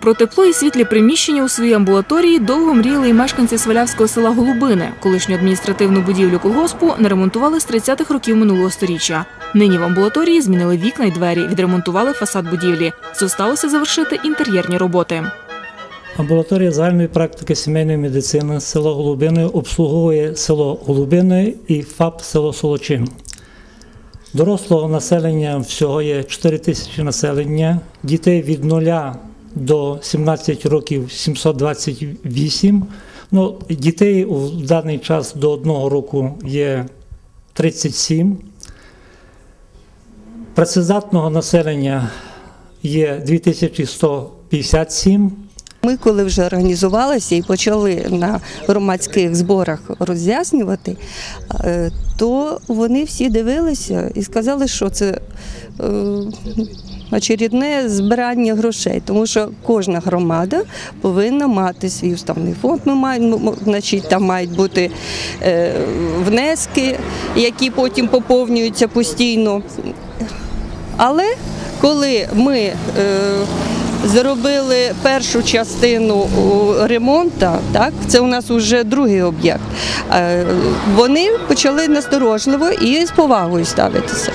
Про тепло і світлі приміщення у своїй амбулаторії довго мріяли і мешканці Свалявського села Голубине. Колишню адміністративну будівлю колгоспу не ремонтували з 30-х років минулого сторіччя. Нині в амбулаторії змінили вікна й двері, відремонтували фасад будівлі. Зосталося завершити інтер'єрні роботи. Амбулаторія загальної практики сімейної медицини село Голубине обслуговує село Голубине і ФАП село Солочин. Дорослого населення всього є 4 тисячі населення, дітей від 0 до 17 років 728. Ну, дітей в даний час до 1 року є 37. Працездатного населення є 2157. Ми, коли вже організувалися і почали на громадських зборах роз'яснювати, е, то вони всі дивилися і сказали, що це е, очередне збирання грошей, тому що кожна громада повинна мати свій уставний фонд. Ми маємо, значить, там мають бути е, внески, які потім поповнюються постійно. Але коли ми зробили першу частину ремонту, так, це у нас вже другий об'єкт, е, вони почали насторожливо і з повагою ставитися.